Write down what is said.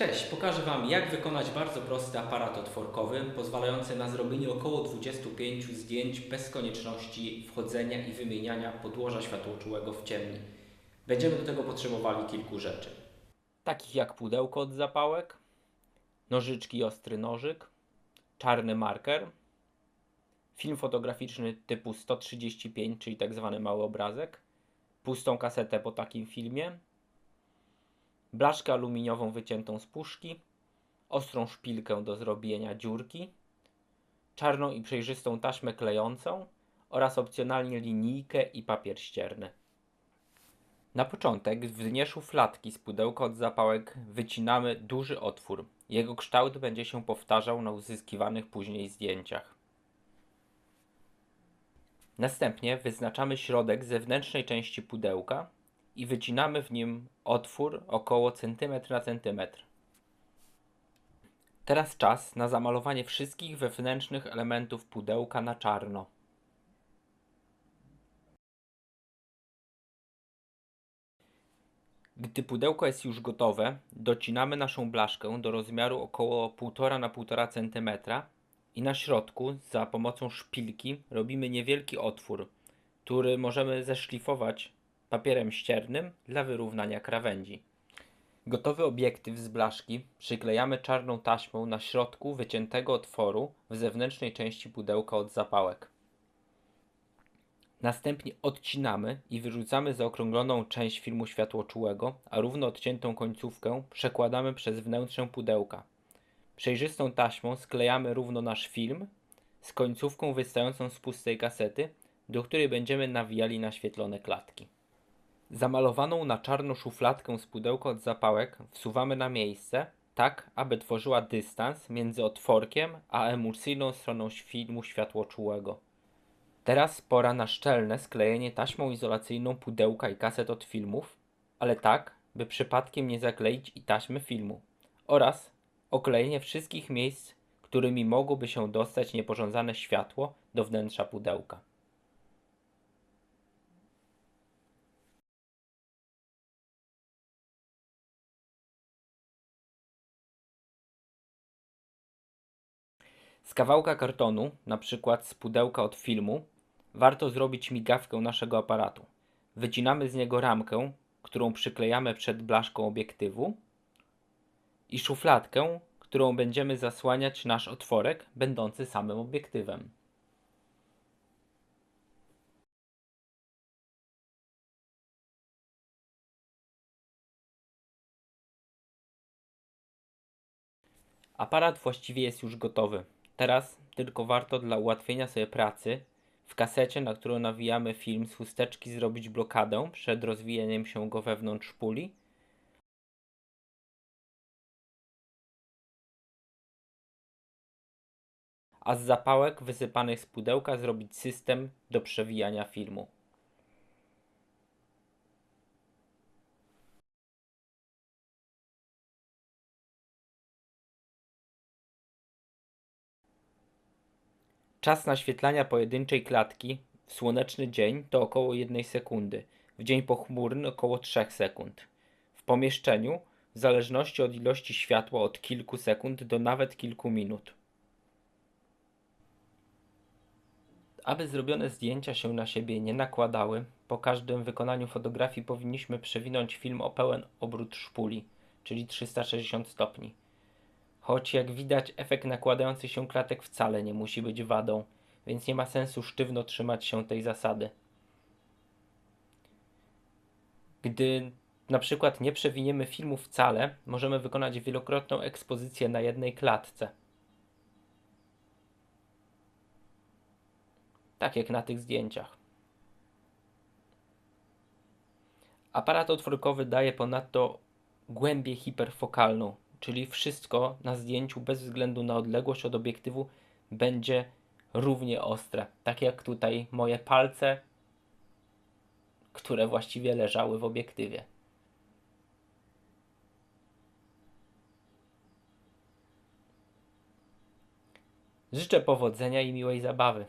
Cześć, pokażę Wam jak wykonać bardzo prosty aparat otworkowy pozwalający na zrobienie około 25 zdjęć bez konieczności wchodzenia i wymieniania podłoża światłoczułego w ciemni. Będziemy do tego potrzebowali kilku rzeczy. Takich jak pudełko od zapałek, nożyczki i ostry nożyk, czarny marker, film fotograficzny typu 135, czyli tak zwany mały obrazek, pustą kasetę po takim filmie, blaszkę aluminiową wyciętą z puszki, ostrą szpilkę do zrobienia dziurki, czarną i przejrzystą taśmę klejącą oraz opcjonalnie linijkę i papier ścierny. Na początek w dnie szufladki z pudełka od zapałek wycinamy duży otwór. Jego kształt będzie się powtarzał na uzyskiwanych później zdjęciach. Następnie wyznaczamy środek zewnętrznej części pudełka i wycinamy w nim otwór około centymetr na centymetr. Teraz czas na zamalowanie wszystkich wewnętrznych elementów pudełka na czarno. Gdy pudełko jest już gotowe, docinamy naszą blaszkę do rozmiaru około 1,5 na 1,5 cm i na środku za pomocą szpilki robimy niewielki otwór, który możemy zeszlifować papierem ściernym dla wyrównania krawędzi. Gotowy obiektyw z blaszki przyklejamy czarną taśmą na środku wyciętego otworu w zewnętrznej części pudełka od zapałek. Następnie odcinamy i wyrzucamy zaokrągloną część filmu światłoczułego, a równo odciętą końcówkę przekładamy przez wnętrze pudełka. Przejrzystą taśmą sklejamy równo nasz film z końcówką wystającą z pustej kasety, do której będziemy nawijali naświetlone klatki. Zamalowaną na czarno szufladkę z pudełka od zapałek wsuwamy na miejsce, tak aby tworzyła dystans między otworkiem a emulsyjną stroną filmu światłoczułego. Teraz pora na szczelne sklejenie taśmą izolacyjną pudełka i kaset od filmów, ale tak, by przypadkiem nie zakleić i taśmy filmu, oraz oklejenie wszystkich miejsc, którymi mogłoby się dostać nieporządzane światło do wnętrza pudełka. Z kawałka kartonu, na przykład z pudełka od filmu, warto zrobić migawkę naszego aparatu. Wycinamy z niego ramkę, którą przyklejamy przed blaszką obiektywu i szufladkę, którą będziemy zasłaniać nasz otworek, będący samym obiektywem. Aparat właściwie jest już gotowy. Teraz tylko warto dla ułatwienia sobie pracy w kasecie, na którą nawijamy film z chusteczki zrobić blokadę przed rozwijaniem się go wewnątrz puli. A z zapałek wysypanych z pudełka zrobić system do przewijania filmu. Czas naświetlania pojedynczej klatki w słoneczny dzień to około 1 sekundy, w dzień pochmurny około 3 sekund. W pomieszczeniu, w zależności od ilości światła, od kilku sekund do nawet kilku minut. Aby zrobione zdjęcia się na siebie nie nakładały, po każdym wykonaniu fotografii powinniśmy przewinąć film o pełen obrót szpuli, czyli 360 stopni. Choć jak widać, efekt nakładających się klatek wcale nie musi być wadą, więc nie ma sensu sztywno trzymać się tej zasady. Gdy na przykład nie przewiniemy filmu wcale, możemy wykonać wielokrotną ekspozycję na jednej klatce. Tak jak na tych zdjęciach. Aparat otworkowy daje ponadto głębię hiperfokalną, czyli wszystko na zdjęciu bez względu na odległość od obiektywu będzie równie ostre. Tak jak tutaj moje palce, które właściwie leżały w obiektywie. Życzę powodzenia i miłej zabawy.